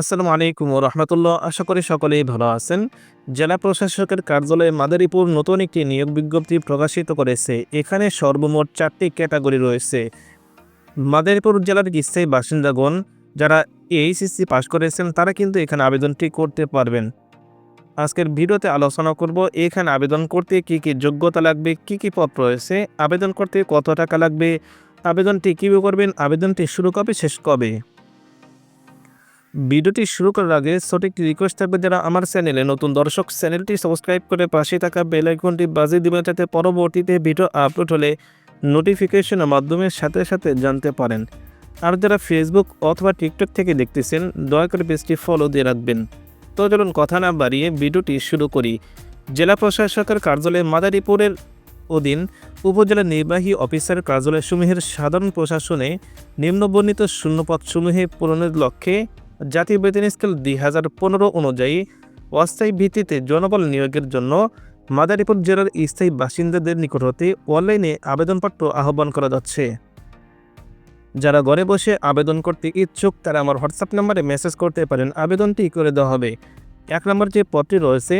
আসসালামু আলাইকুম রহমতুল্লাহ। আশা করি সকলেই ভালো আছেন। জেলা প্রশাসকের কার্যালয়ে মাদারীপুর নতুন একটি নিয়োগ বিজ্ঞপ্তি প্রকাশিত করেছে। এখানে সর্বমোট চারটি ক্যাটাগরি রয়েছে। মাদারীপুর জেলার স্থায়ী বাসিন্দাগণ যারা এইচএসসি পাশ করেছেন, তারা কিন্তু এখানে আবেদনটি করতে পারবেন। আজকের ভিডিওতে আলোচনা করব, এখানে আবেদন করতে কি কি যোগ্যতা লাগবে, কি কি পথ রয়েছে, আবেদন করতে কত টাকা লাগবে, আবেদনটি কীভাবে করবেন, আবেদনটি শুরু কবে, শেষ কবে? ভিডিওটি শুরু করার আগে সঠিক রিকোয়েস্ট থাকবে যারা আমার চ্যানেলে নতুন দর্শক চ্যানেলটি সাবস্ক্রাইব করে পাশে থাকা বেল আইকনটি বাজিয়ে দিবেন যাতে পরবর্তীতে ভিডিও আপলোড হলে নোটিফিকেশনের মাধ্যমে সাথে সাথে জানতে পারেন। আর যারা ফেসবুক অথবা টিকটক থেকে দেখতেছেন, দয়া করে পেজটি ফলো দিয়ে রাখবেন। তো চলুন কথা না বাড়িয়ে ভিডিওটি শুরু করি। জেলা প্রশাসকের কার্যালয় মাদারীপুরের অধীন উপজেলা নির্বাহী অফিসার কার্যালয়সমূহের সাধারণ প্রশাসনে নিম্নবর্ণিত শূন্যপদসমূহে পূরণের লক্ষ্যে জাতীয় বেতন স্কেল দুই হাজার পনেরো অনুযায়ী অস্থায়ী ভিত্তিতে জনবল নিয়োগের জন্য মাদারীপুর জেলার স্থায়ী বাসিন্দাদের নিকট হতে অনলাইনে আবেদনপত্র আহ্বান করা যাচ্ছে। যারা ঘরে বসে আবেদন করতে ইচ্ছুক, তারা আমার হোয়াটসঅ্যাপ নাম্বারে মেসেজ করতে পারেন। আবেদনটি করে দেওয়া হবে। এক নম্বর যে পদটি রয়েছে,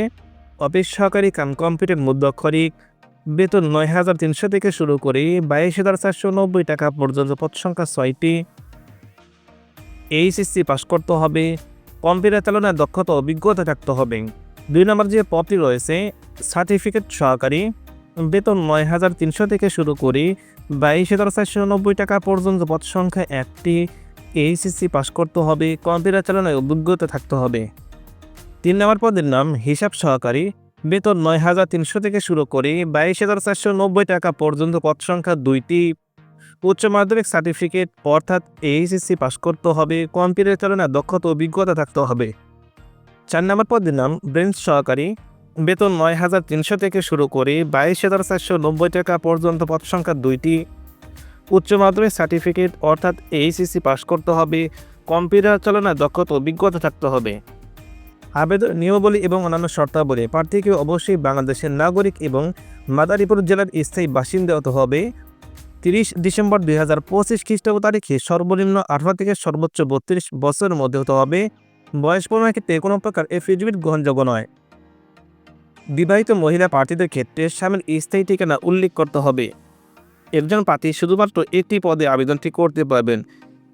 অফিস সহকারী কাম কম্পিউটার মুদ্রাক্ষরিক বেতন নয় হাজার তিনশো থেকে শুরু করে বাইশ হাজার চারশো নব্বই টাকা পর্যন্ত পদ সংখ্যা ছয়টি। এইচএসসি পাস করতে হবে কম্পিউটার চালনায় দক্ষতা অভিজ্ঞতা থাকতে হবে। দুই নম্বর যে পদটি রয়েছে সার্টিফিকেট সহকারী বেতন নয় হাজার তিনশো থেকে শুরু করে বাইশ হাজার চারশো নব্বই টাকা পর্যন্ত পদ সংখ্যা একটি এইচএসসি পাস করতে হবে কম্পিউটার চালনায় অভিজ্ঞতা থাকতে হবে। তিন নম্বর পদের নাম, হিসাব সহকারী বেতন নয় হাজার তিনশো থেকে শুরু করে বাইশ হাজার চারশো নব্বই টাকা পর্যন্ত পদ সংখ্যা দুইটি উচ্চ মাধ্যমিক সার্টিফিকেট, অর্থাৎ এইচএসসি পাস করতে হবে, কম্পিউটার চালনায় দক্ষতা অভিজ্ঞতা থাকতে হবে। চার নম্বর পদের নাম, ব্রেঞ্চ সহকারী। বেতন নয় হাজার তিনশো থেকে শুরু করে বাইশ হাজার চারশো নব্বই টাকা পর্যন্ত পদ সংখ্যা দুইটি। উচ্চ মাধ্যমিক সার্টিফিকেট, অর্থাৎ এইচএসসি পাস করতে হবে, কম্পিউটার চালনায় দক্ষতা অভিজ্ঞতা থাকতে হবে। আবেদন নিয়মাবলী এবং অন্যান্য শর্তাবলী, প্রার্থীকে অবশ্যই বাংলাদেশের নাগরিক এবং মাদারীপুর জেলার স্থায়ী বাসিন্দা হতে হবে। তিরিশ ডিসেম্বর দুই হাজার পঁচিশ খ্রিস্টাব্দ তারিখে সর্বনিম্ন আঠারো থেকে সর্বোচ্চ বত্রিশ বছরের মধ্যে হতে হবে। বয়স প্রমাণের ক্ষেত্রে কোনো প্রকার এফিডেভিট গ্রহণযোগ্য নয়। বিবাহিত মহিলা প্রার্থীদের ক্ষেত্রে স্বামীর স্থায়ী ঠিকানা উল্লেখ করতে হবে। একজন প্রার্থী শুধুমাত্র একটি পদে আবেদনটি করতে পারবেন।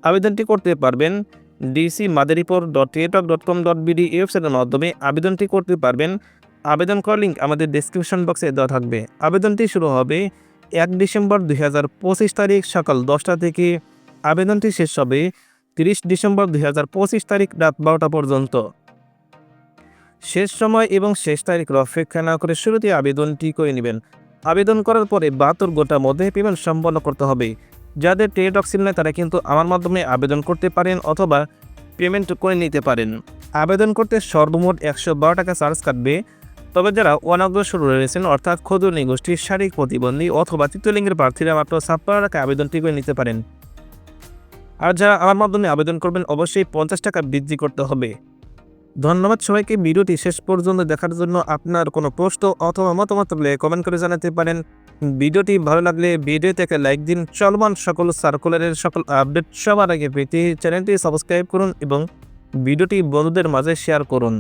আবেদনটি করতে পারবেন DC Madaripur dot teletalk dot com dot BD ওয়েবসাইটের মাধ্যমে আবেদনটি করতে পারবেন। আবেদন করার লিঙ্ক আমাদের ডেসক্রিপশন বক্সে দেওয়া থাকবে। আবেদনটি শুরু হবে এক ডিসেম্বর দুই হাজার পঁচিশ তারিখ সকাল দশটা থেকে আবেদনটি শেষ হবে তিরিশ ডিসেম্বর দুই হাজার পঁচিশ তারিখ রাত বারোটা পর্যন্ত। শেষ সময় এবং শেষ তারিখের অপেক্ষা না করে শুরুতে আবেদনটি করে নেবেন। আবেদন করার পরে বাহাত্তর গোটা মধ্যে পেমেন্ট সম্পন্ন করতে হবে। যাদের টেলিটক সিম নেয় তারা কিন্তু আমার মাধ্যমে আবেদন করতে পারেন অথবা পেমেন্ট করে নিতে পারেন। আবেদন করতে সর্বমোট একশো বারো টাকা চার্জ কাটবে। তবে যারা অনগ্রসর রয়েছেন অর্থাৎ ক্ষুদ্র গোষ্ঠীর শারীরিক প্রতিবন্ধী অথবা তৃতীয়লিঙ্গের প্রার্থীরা মাত্র ছাপ্পান্ন টাকা আবেদনটি করে নিতে পারেন। আর যারা আমার মাধ্যমে আবেদন করবেন, অবশ্যই পঞ্চাশ টাকা বৃদ্ধি করতে হবে। ধন্যবাদ সবাইকে, ভিডিওটি শেষ পর্যন্ত দেখার জন্য আপনার কোনো প্রশ্ন অথবা মতামত থাকলে কমেন্ট করে জানাতে পারেন। ভিডিওটি ভালো লাগলে ভিডিও থেকে লাইক দিন, চলমান সকল সার্কুলারের সকল আপডেট সবার আগে পেতে চ্যানেলটি সাবস্ক্রাইব করুন এবং ভিডিওটি বন্ধুদের মাঝে শেয়ার করুন।